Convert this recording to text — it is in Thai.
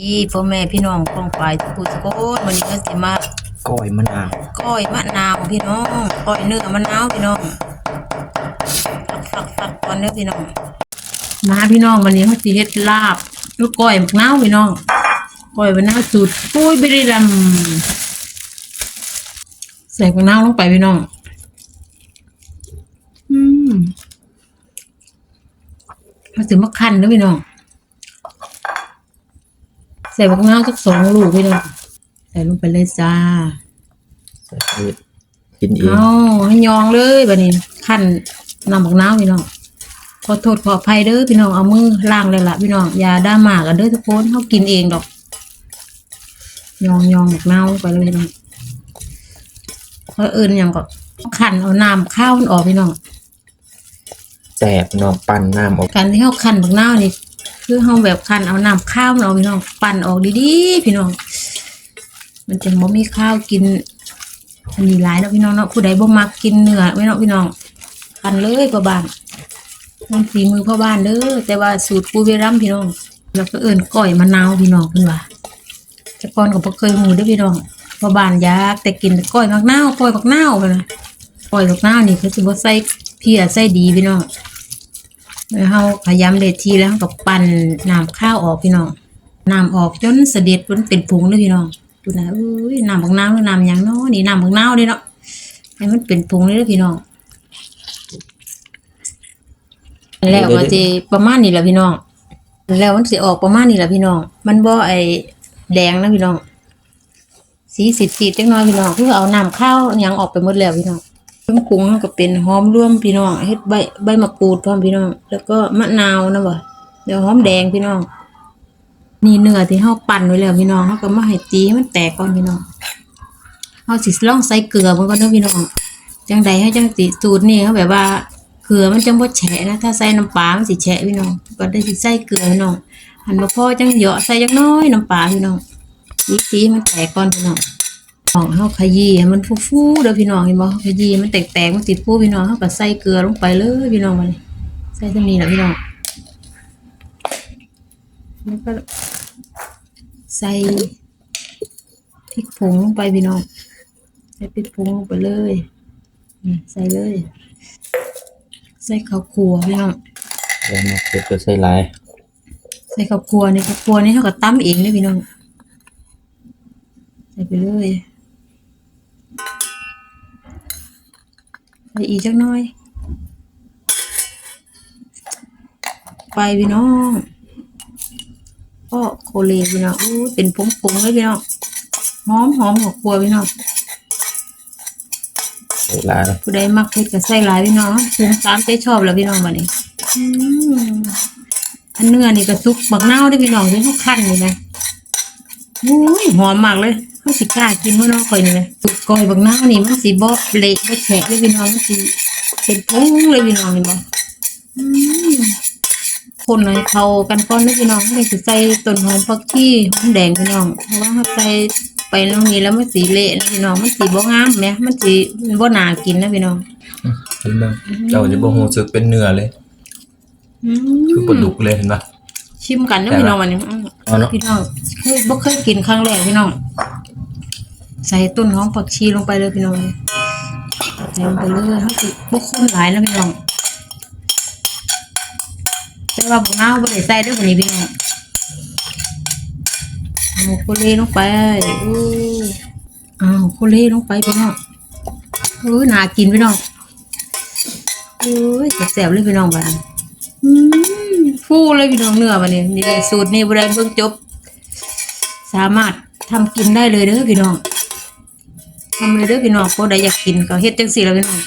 พี่พ่อแม่พี่น้องกองไปทุกผู้ทุกคนวันนี้ก็สิมาก้อยมะนาวก้อยมะนาวพี่น้องก้อยเนื้อมะนาวพี่น้องฟักฟักฟักก่อนเด้อพี่น้องมาพี่น้องวันนี้เขาสิเฮ็ดลาบลูกก้อยมะนาวพี่น้องก้อยมะนาวสูตรปุ้ยบริรัมใส่มะนาวลงไปพี่น้องอืมมาถึงมะขันเด้อพี่น้อง ใส่บักนาวสักสองลูกพี่น้องใส่ลงไปเลยจ้าใส่พืชกินเองเอาให้ยองเลยบัดนี้ขั้นน้ำบักนาวพี่น้องขอโทษขออภัยเด้อพี่น้องเอามือล้างเลยล่ะพี่น้องอย่าด่าหมากันเด้อทุกคนเขากินเองดอก ยองยองบักนาวไปเลยพี่น้องเพราะเอิญอย่างก็ขั้นเอาน้ำข้าวมันออกพี่น้องแสบเนาะปั่นน้ำออกการที่เขาขั้นบักนาวนี่ คือเขาแบบขั้นเอาน้ำข้าวมันออกพี่น้องปั่นออกดีๆ พี่น้อง มันจะบ่มีข้าวกิน อันนี้หลายเนาะพี่น้องเนาะผู้ใดบ่มักกินเนื้อไว้เนาะพี่น้องปั่นเลยพ่อบ้านมันฝีมือพ่อบ้านเด้อแต่ว่าสูตรปูเวรัมพี่น้องแล้วก็เอิ้นก้อยมะนาวพี่น้องเพิ่นว่าแต่ก่อนก็บ่เคยหูเด้อพี่น้องพ่อบ้านยากแต่กินก้อยมักนาวก้อยมักนาวพุ่นะก้อยมักนาวนี่คือสิบ่ใส่เพียใส่ดีพี่น้อง แล้วเราขยำเด็ดทีแล้วเราก็ปั่นน้ำข้าวออกพี่น้องน้ำออกจนเสด็จจนเป็นผงเลยพี่น้องดูนะอุ้ยน้ำบักนาวหรือน้ำยังเนาะนี่น้ำบักนาเด้เนาะให้มันเป็นผงเลยพี่น้องแล้วก็จะประมาณนี้แหละพี่น้องแล้วมันสิออกประมาณนี้แหละพี่น้อง มันบ่ไอแดงนะพี่น้อง สีสีสีจังน้อยพี่น้องคือเอาน้ำข้าวยังออกไปหมดแล้วพี่น้อง เครื่องปรุงมันก็เป็นหอมร่วมพี่น้องเฮ็ดใบใบมะกรูดพร้อมพี่น้อง แล้วก็มะนาวนะบ่เดี๋ยวหอมแดงพี่น้อง นี่เนื้อที่เฮาปั่นไว้แล้วพี่น้องเฮาก็มาให้ตีให้มันแตกก่อนพี่น้องเฮาสิลองใส่เกลือมันก็เด้อพี่น้องจังใดให้จังสิสูตรนี่เขาแบบว่าเกลือมันจังบ่แฉะนะถ้าใส่น้ำปลามันสิแฉะพี่น้องก็ได้สิใส่เกลือพี่น้องหันบ่พอจังเหยาะใส่จักน้อยน้ำปลาพี่น้องสีสีมันแตกก่อนพี่น้อง ของเฮาขยี้ให้มันฟูๆเด้อพี่น้องเห็นบ่ขยี้มันแตกๆมันติดฟูพี่น้องเฮาก็ใส่เกลือลงไปเลยพี่น้องบัดนี้ใส่เท่านี้ล่ะพี่น้องแล้วก็ใส่พริกผงลงไปพี่น้องใส่พริกผงลงไปเลยใส่เลย ใส่ข้าวคั่วพี่น้องแล้วนาะเดี๋ยวใส่หลายใส่ข้าวคั่วนี่ข้าวคั่วนี่เฮาก็ตำเองเด้อพี่น้องใส่ไปเลย ใส่อีกจักหน่อย ไปพี่น้องก็โคเลพี่น้องอู้ยเป็นผงผงๆเลยพี่น้องหอมหอมหัวครัวพี่น้องใส่หลายผู้ใดมักเผ็ดก็ใส่หลายพี่น้องปรุงตามใจชอบแล้วพี่น้องบัดนี้อืมอันเนื้อนี่ก็ซุกบักนาวเด้วยพี่น้องที่เขาคั่นนี่นะอุ้ยหอมมากเลยเขาสิกล้ากินเพราะน้องคอยนี่นะซุก ก้อยบักนาวนี่มันสิบ่เละบ่แฉะเลยพี่น้องมันสิเป็นผงเลยพี่น้องนี่บ่อืมคนให้เข้ากันก่อนเด้อพี่น้องไม่สิใส่ต้นหอมผักชีหอมแดงพี่น้องเพราะว่าถ้าใส่ไปตรงนี้แล้วมันสีเละนะพี่น้องมันสีบ่งามแหมมันสีบ่น่ากินนะพี่น้องกินเบิ่งเจ้าจะบ่ฮู้สึกเป็นเนื้อเลยอืมคือปลาดุกเลยเห็นปะชิมกันนะพี่น้องวันนี้เอาเนาะพี่น้องเคยบ่เคยกินครั้งแรกพี่น้อง ใส่ต้นหอมผักชีลงไปเลยพี่น้องใส่ลงไปเลยเขาสิบ่ข้นหลายนะพี่น้องแต่ว่าบักนาบ่ได้ใส่ด้วยวันนี้พี่น้องเอาโคเลลงไปอู้เอาโคเลลงไปพี่น้องเออน่ากินพี่น้องเอ้ยแซ่บๆเลยพี่น้องบ้านอืมฟูเลยพี่น้องเนื้อบัดนี้นี่เลยสูตรนี้บ่ได้เบิ่งจบ สามารถทำกินได้เลยเด้อพี่น้อง ทำเลยเด้อพี่น้องโคได้อยากกินก็เฮ็ดจังสี่แล้วพี่น้อง